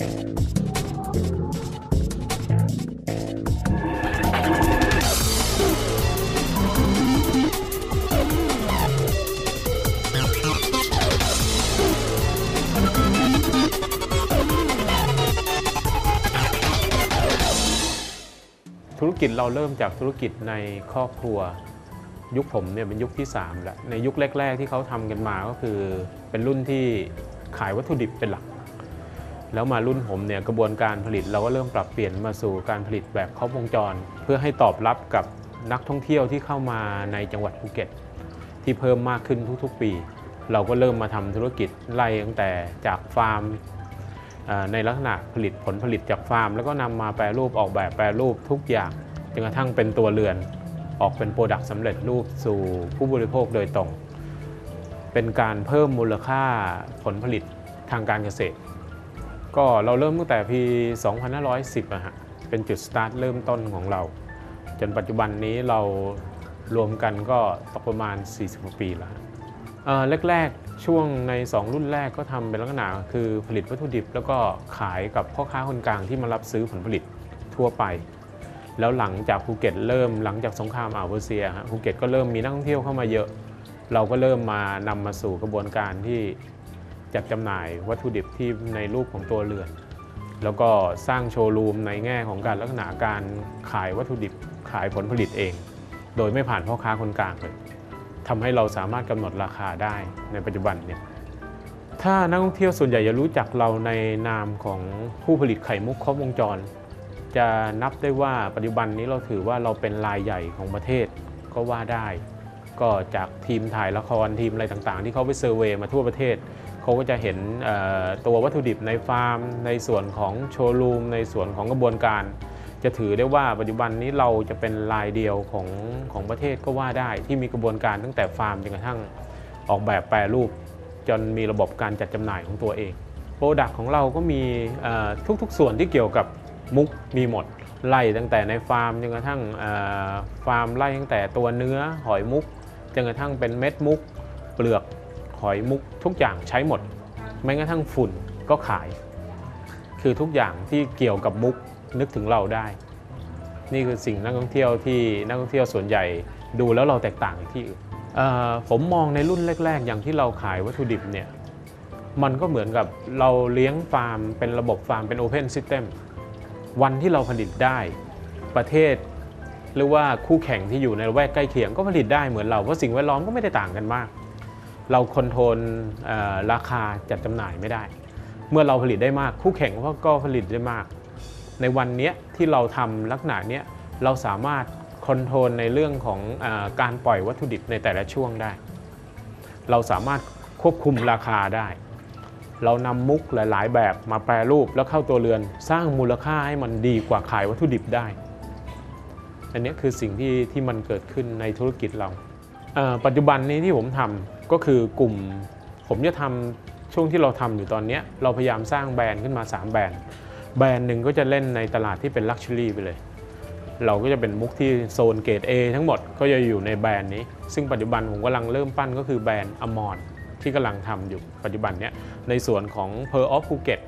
ธุรกิจเราเริ่มจากธุรกิจในครอบครัว ยุคผมเนี่ยเป็นยุคที่3แล้วในยุคแรก ๆ ที่เขาทำกันมาก็คือ เป็นรุ่นที่ขายวัตถุดิบเป็นหลัก แล้วมารุ่นผมเนี่ยกระบวนการผลิตเราก็เริ่มปรับเปลี่ยนมาสู่การผลิตแบบครบวงจร เพื่อให้ตอบรับกับนักท่องเที่ยวที่เข้ามาในจังหวัดภูเก็ต ที่เพิ่มมากขึ้นทุกๆปี เราก็เริ่มมาทำธุรกิจไล่ตั้งแต่จากฟาร์มในลักษณะผลิตผลผลิตจากฟาร์ม แล้วก็นำมาแปรรูปออกแบบแปรรูปทุกอย่างจนกระทั่งเป็นตัวเรือน ออกเป็นโปรดักต์สำเร็จรูปสู่ผู้บริโภคโดยตรง เป็นการเพิ่มมูลค่าผลผลิตทางการเกษตร ก็เราเริ่มตั้งแต่ปี 2510อะฮะเป็นจุดสตาร์ทเริ่มต้นของเรา จนปัจจุบันนี้เรารวมกันก็ตกประมาณ 40กว่าปีแล้วฮะเอ่อแรกๆ ช่วงใน 2 รุ่นแรกก็ทำเป็นลักษณะคือผลิตวัตถุดิบ แล้วก็ขายกับพ่อค้าคนกลางที่มารับซื้อผลผลิตทั่วไป แล้วหลังจากภูเก็ตเริ่มหลังจากสงครามอ่าวเปอร์เซียฮะภูเก็ตก็เริ่มมีนักท่องเที่ยวเข้ามาเยอะ เราก็เริ่มมานำมาสู่กระบวนการที่ จัดจำหน่ายวัตถุดิบที่ในรูปของตัวเรือน แล้วก็สร้างโชว์รูมในแง่ของการลักษณะการขายวัตถุดิบขายผลผลิตเอง โดยไม่ผ่านพ่อค้าคนกลางเลยทำให้เราสามารถกำหนดราคาได้ในปัจจุบันเนี่ยถ้านักท่องเที่ยวส่วนใหญ่จะรู้จักเราในนามของผู้ผลิตไข่มุกครบวงจร จะนับได้ว่าปัจจุบันนี้เราถือว่าเราเป็นรายใหญ่ของประเทศก็ว่าได้ ก็จากทีมถ่ายละครทีมอะไรต่างๆ ที่เขาไปเซอร์เวย์มาทั่วประเทศ เขาก็จะเห็นตัววัตถุดิบในฟาร์ม ในส่วนของโชว์รูม ในส่วนของกระบวนการ จะถือได้ว่าปัจจุบันนี้เราจะเป็นรายเดียวของของประเทศก็ว่าได้ที่มีกระบวนการตั้งแต่ฟาร์มจนกระทั่งออกแบบแปรรูป จนมีระบบการจัดจำหน่ายของตัวเองโปรดักของเราก็มีทุกๆส่วนที่เกี่ยวกับมุกมีหมดไล่ตั้งแต่ในฟาร์มจนกระทั่งฟาร์มไล่ตั้งแต่ตัวเนื้อหอยมุกจนกระทั่งเป็นเม็ดมุก เปลือก หอยมุกทุกอย่างใช้หมดแม้กระทั่งฝุ่นก็ขาย คือทุกอย่างที่เกี่ยวกับมุกนึกถึงเราได้ นี่คือสิ่งนักท่องเที่ยวที่นักท่องเที่ยวส่วนใหญ่ดูแล้วเราแตกต่างจากที่อื่นผมมองในรุ่นแรก ๆ อย่างที่เราขายวัตถุดิบเนี่ยมันก็เหมือนกับเราเลี้ยงฟาร์มเป็นระบบฟาร์มเป็น Open System วันที่เราผลิตได้ประเทศ หรือว่าคู่แข่งที่อยู่ในแวกใกล้เคียงก็ผลิตได้เหมือนเราเพราะสิ่งแวดล้อมก็ไม่ได้ต่างกันมาก เราคอนโทรลราคาจัดจำหน่ายไม่ได้ เมื่อเราผลิตได้มากคู่แข่งก็ก็ผลิตได้มาก ในวันนี้ที่เราทำลักษณะนี้เราสามารถคอนโทรลในเรื่องของอการปล่อยวัตถุดิบในแต่ละช่วงได้ เราสามารถควบคุมราคาได้ เรานำมุกหลาย ๆ แบบมาแปรรูปแล้วเข้าตัวเรือน สร้างมูลค่าให้มันดีกว่าขายวัตถุดิบได้ อันนี้คือสิ่งที่ที่มันเกิดขึ้นในธุรกิจเราปัจจุบันนี้ที่ผมทำ ก็คือกลุ่มผมจะทำช่วงที่เราทำอยู่ตอนนี้เราพยายามสร้างแบรนด์ขึ้นมา 3 แบรนด์ แบรนด์หนึ่งก็จะเล่นในตลาดที่เป็นลักชัวรี่ไปเลย เราก็จะเป็นมุกที่โซนเกรด A ทั้งหมดก็จะอยู่ในแบรนด์นี้ ซึ่งปัจจุบันผมกำลังเริ่มปั้นก็คือแบรนด์อมอนที่กำลังทำอยู่ปัจจุบันเนี้ยในส่วนของ Pearl of Phuket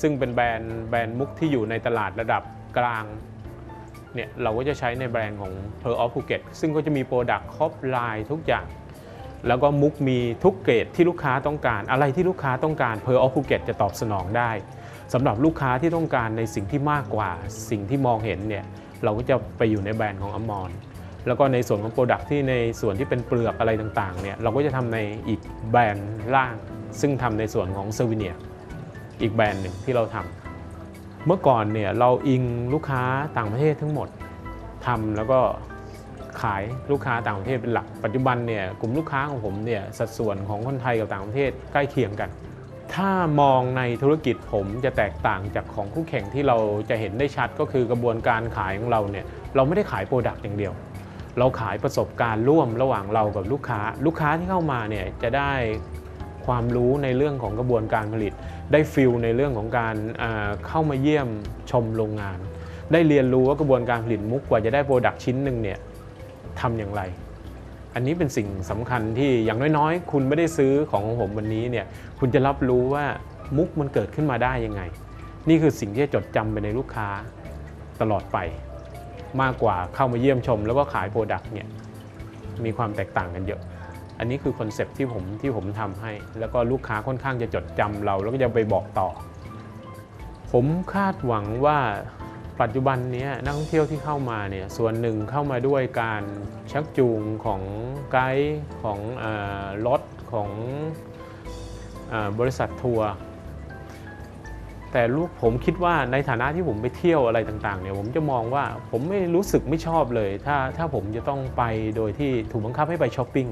ซึ่งเป็นแบรนด์แบรนด์มุกที่อยู่ในตลาดระดับกลางเนี่ยเราก็จะใช้ในแบรนด์ของ Pearl of Phuket ซึ่งก็จะมีโปรดักต์ครบลายทุกอย่าง แล้วก็มุกมีทุกเกรดที่ลูกค้าต้องการ อะไรที่ลูกค้าต้องการ Pearl of Phuket จะตอบสนองได้สำหรับลูกค้าที่ต้องการในสิ่งที่มากกว่าสิ่งที่มองเห็นเนี่ยเราก็จะไปอยู่ในแบรนด์ของอมรแล้วก็ในส่วนของโปรดักที่ในส่วนที่เป็นเปลือกอะไรต่างๆเนี่ยเราก็จะทำในอีกแบรนด์ล่าง ซึ่งทำในส่วนของเซอร์วิเนียอีกแบรนด์หนึ่งที่เราทำเมื่อก่อนเนี่ยเราอิงลูกค้าต่างประเทศทั้งหมดทำแล้วก็ ขายลูกค้าต่างประเทศเป็นหลัก ปัจจุบันเนี่ยกลุ่มลูกค้าของผมเนี่ยสัดส่วนของคนไทยกับต่างประเทศใกล้เคียงกัน ถ้ามองในธุรกิจผมจะแตกต่างจากของคู่แข่งที่เราจะเห็นได้ชัดก็คือกระบวนการขายของเราเนี่ยเราไม่ได้ขายโปรดักต์อย่างเดียว เราขายประสบการณ์ร่วมระหว่างเรากับลูกค้า ลูกค้าที่เข้ามาเนี่ยจะได้ความรู้ในเรื่องของกระบวนการผลิต ได้ฟิลในเรื่องของการเข้ามาเยี่ยมชมโรงงาน ได้เรียนรู้ว่ากระบวนการผลิตมุกกว่าจะได้โปรดักต์ชิ้นหนึ่งเนี่ย ทำอย่างไร อันนี้เป็นสิ่งสำคัญที่อย่างน้อยๆ คุณไม่ได้ซื้อของของผมวันนี้เนี่ยคุณจะรับรู้ว่ามุกมันเกิดขึ้นมาได้ยังไง นี่คือสิ่งที่จะจดจำไปในลูกค้าตลอดไป มากกว่าเข้ามาเยี่ยมชม แล้วก็ขายโปรดักต์เนี่ยมีความแตกต่างกันเยอะอันนี้คือคอนเซปที่ผมที่ผมทำให้ แล้วก็ลูกค้าค่อนข้างจะจดจำเรา แล้วก็จะไปบอกต่อ ผมคาดหวังว่า ปัจจุบันนี้นักท่องเที่ยวที่เข้ามาเนี่ยส่วนหนึ่งเข้ามาด้วยการชักจูงของไกด์ของรถของอบริษัททัวร์แต่ลูกผมคิดว่าในฐานะที่ผมไปเที่ยวอะไรต่างๆเนี่ยผมจะมองว่าผมไม่รู้สึกไม่ชอบเลย ถ้าถ้าผมจะต้องไปโดยที่ถูกบังคับให้ไปช้อปปิ้ง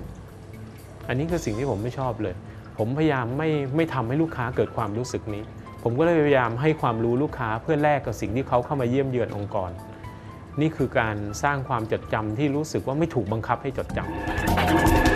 อันนี้คือสิ่งที่ผมไม่ชอบเลย ผมพยายามไม่ไม่ทำให้ลูกค้าเกิดความรู้สึกนี้ ผมก็เลยพยายามให้ความรู้ลูกค้าเพื่อแลกกับสิ่งที่เขาเข้ามาเยี่ยมเยือนองค์กร นี่คือการสร้างความจดจำที่รู้สึกว่าไม่ถูกบังคับให้จดจำ